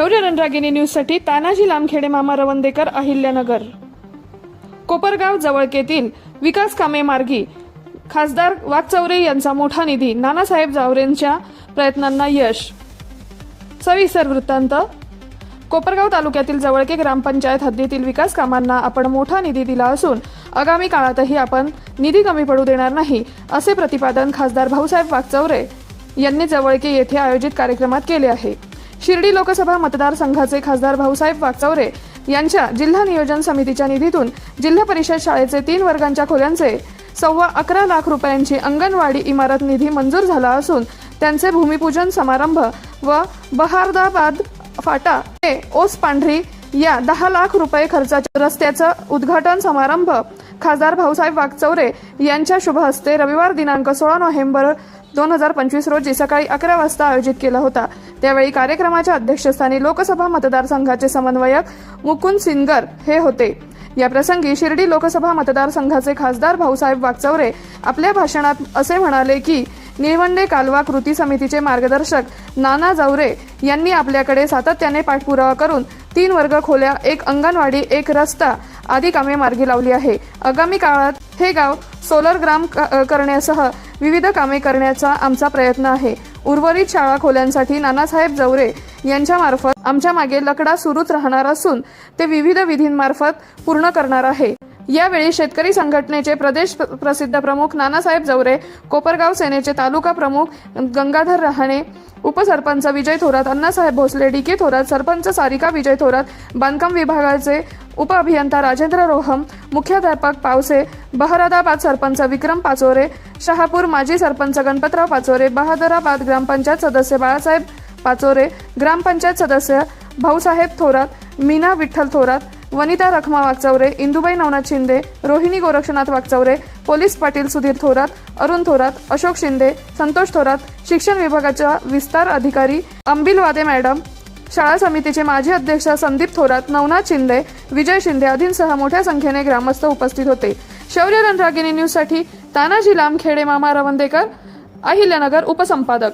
शौर्य रणरागिनी न्यूजसाठी तानाजी लामखेडे मामा रवंदेकर अहिल्यानगर. कोपरगाव जवळकेतील विकास कामे मार्गी खासदार वाघचौरे यांचा मोठा निधी नानासाहेब जावरेंच्या प्रयत्नांना यश. सविस्तर वृत्तांत. कोपरगाव तालुक्यातील जवळके ग्रामपंचायत हद्दीतील विकास कामांना आपण मोठा निधी दिला असून आगामी काळातही आपण निधी कमी पडू देणार नाही असे प्रतिपादन खासदार भाऊसाहेब वागचौरे यांनी जवळके येथे आयोजित कार्यक्रमात केले आहे. शिर्डी लोकसभा मतदारसंघाचे खासदार भाऊसाहेब वाकचौरे यांच्या जिल्हा नियोजन समितीच्या निधीतून जिल्हा परिषद शाळेचे तीन वर्गांच्या खोल्यांचे सव्वा अकरा लाख रुपयांची अंगणवाडी इमारत निधी मंजूर झाला असून त्यांचे भूमिपूजन समारंभ व बहारदाबाद फाटा ते ओस पांढरी या दहा लाख रुपये खर्चाच्या रस्त्याचं उद्घाटन समारंभ. खासदार भाऊसाहेब वागचौरे यांच्या शुभ हस्ते रविवार दिनांक सोळा नोव्हेंबर दोन हजार पंचवीस रोजी सकाळी अकरा वाजता आयोजित केला होता. त्यावेळी कार्यक्रमाच्या अध्यक्षस्थानी लोकसभा मतदारसंघाचे समन्वयक मुकुंद सिनगर हे होते. या प्रसंगी शिर्डी लोकसभा मतदारसंघाचे खासदार भाऊसाहेब वागचौरे आपल्या भाषणात असे म्हणाले की निळवंडे कालवा कृती समितीचे मार्गदर्शक नाना जावरे यांनी आपल्याकडे सातत्याने पाठपुरावा करून तीन वर्ग खोल्या एक अंगणवाडी एक रस्ता आदी कामे मार्गी लावली आहे. आगामी काळात हे गाव सोलर ग्राम क- करण्यासह विविध कामे करण्याचा आमचा प्रयत्न आहे. उर्वरित शाळा खोल्यांसाठी नानासाहेब जवरे यांच्यामार्फत आमच्या मागे लकडा सुरूच राहणार असून ते विविध विधींमार्फत पूर्ण करणार आहे. यावेळी शेतकरी संघटनेचे प्रदेश प्रसिद्ध प्रमुख नानासाहेब जवरे कोपरगाव सेनेचे तालुका प्रमुख गंगाधर रहाणे उपसरपंच विजय थोरात अण्णासाहेब भोसले डी के थोरात सरपंच सारिका विजय थोरात बांधकाम विभागाचे उप अभियंता राजेंद्र रोहम मुख्याध्यापक पावसे बहरादाबाद सरपंच विक्रम पाचोरे शहापूर माजी सरपंच गणपतराव पाचोरे बहादराबाद ग्रामपंचायत सदस्य बाळासाहेब पाचोरे ग्रामपंचायत सदस्य भाऊसाहेब थोरात मीना विठ्ठल थोरात वनिता रखमा वागचौरे इंदुबाई नवनाथ शिंदे रोहिणी गोरक्षनाथ वागचौरे पोलीस पाटील सुधीर थोरात अरुण थोरात अशोक शिंदे संतोष थोरात शिक्षण विभागाच्या विस्तार अधिकारी अंबिल वादे मॅडम शाळा समितीचे माजी अध्यक्ष संदीप थोरात नवनाथ शिंदे विजय शिंदे आदींसह मोठ्या संख्येने ग्रामस्थ उपस्थित होते. शौर्य रणरागिनी न्यूजसाठी तानाजी लामखेडे मामा रवंदेकर अहिल्यानगर उपसंपादक.